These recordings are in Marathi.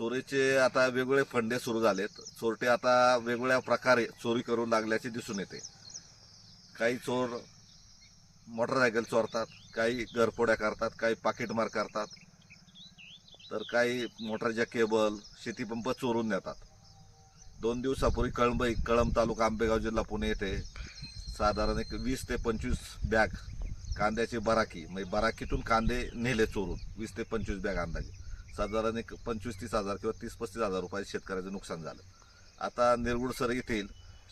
चोरीचे आता वेगवेगळे फंडे सुरू झालेत. चोरटे आता वेगवेगळ्या प्रकारे चोरी करू लागल्याचे दिसून येते. काही चोर मोटरसायकल चोरतात काही घरफोड्या करतात काही पाकिटमार करतात. तर काही मोटरच्या केबल शेतीपंप चोरून नेतात. दोन दिवसापूर्वी कळंबई कळंब तालुका आंबेगाव जिल्हा पुणे येथे साधारण एक वीस ते पंचवीस बॅग कांद्याची बराकी म्हणजे बराकीतून कांदे नेले चोरून वीस ते पंचवीस बॅग अंदाजे. साधारण एक पंचवीस तीस हजार किंवा तीस पस्तीस हजार रुपये शेतकऱ्याचं नुकसान झालं. आता निरगुडसर येथील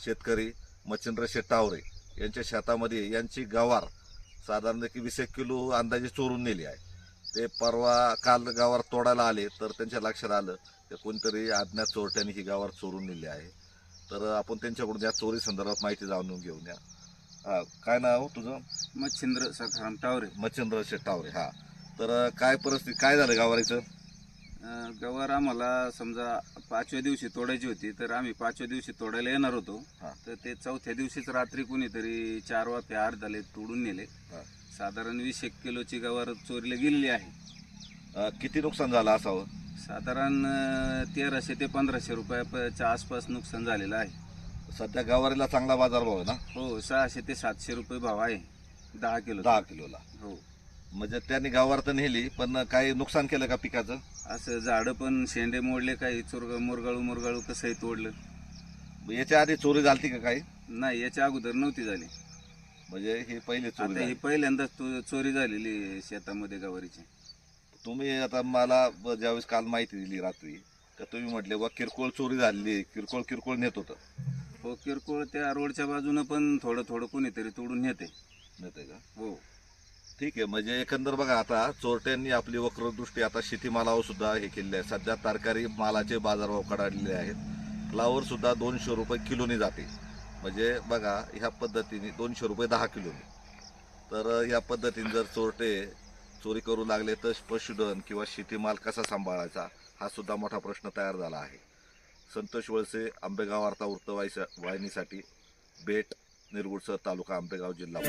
शेतकरी मच्छिंद्र शेट्टावरे यांच्या शेतामध्ये यांची गवार साधारण एक वीस एक किलो अंदाजे चोरून नेली आहे. ते परवा काल गावार तोडायला आले तर त्यांच्या लक्षात आलं की कोणतरी अज्ञात चोरट्याने ही गावार चोरून नेली आहे. तर आपण त्यांच्याकडून या चोरी संदर्भात माहिती जाणून घेऊन या. हा, काय नाव तुझं? मच्छिंद्र सखाराम टावरे. मच्छिंद्र शेट्टावरे हा. तर काय परिस्थिती काय झालं गावारीचं? गवार आम्हाला समजा पाचव्या दिवशी तोडायची होती तर आम्ही पाचव्या दिवशी तोडायला येणार होतो. हा. तर ते चौथ्या दिवशीच रात्री कोणीतरी चार वाफे झाले तोडून नेले. हा. साधारण वीस एक किलोची गवार चोरीला गेलेली आहे. अं, किती नुकसान झालं असावं? साधारण अं, तेराशे ते पंधराशे रुपयाच्या आसपास नुकसान झालेलं आहे. सध्या गावारीला चांगला बाजारभाव आहे ना? हो सहाशे ते सातशे रुपये भाव आहे. दहा किलो. दहा किलोला. हो. म्हणजे त्यांनी गावावर तर नेली पण काही नुकसान केलं का पिकाचं? असं झाडं पण शेंडे मोडले काही चुरग मुरगाळू मुरगाळू कसंही तोडलं. याच्या आधी चोरी झालती का काही? नाही याच्या अगोदर नव्हती झाली. म्हणजे ही पहिली चोरी आता ही झाली. पहिल्यांदाच तो- चोरी झालेली आहे शेतामध्ये गवारीची. तुम्ही आता मला ब- ज्यावेळेस काल माहिती दिली रात्री तर तुम्ही म्हटले बा किरकोळ चोरी झालेली आहे, किरकोळ किरकोळ नेत होतं. हो किरकोळ त्या रोडच्या बाजूनं पण थोडं थोडं कोणीतरी तोडून नेते नेते का? हो. ठीक आहे. म्हणजे एकंदर बघा आता चोरट्यांनी आपली वक्रदृष्टी आता शेतीमालावर सुद्धा हे केलेली आहे सध्या तरकारी मालाचे बाजारभाव कडाडलेले आहेत. फ्लावर सुद्धा दोनशे रुपये किलोनी जाते. म्हणजे बघा ह्या पद्धतीने दोनशे रुपये दहा किलोनी. तर या पद्धतीने जर चोरटे चोरी करू लागले तर पशुधन किंवा शेतीमाल कसा सांभाळायचा हा सुद्धा मोठा प्रश्न तयार झाला आहे. संतोष वळसे आंबेगाव वार्ता वृत्तवाहिसा वाहिनीसाठी बेट निरगुडसर तालुका आंबेगाव जिल्हा.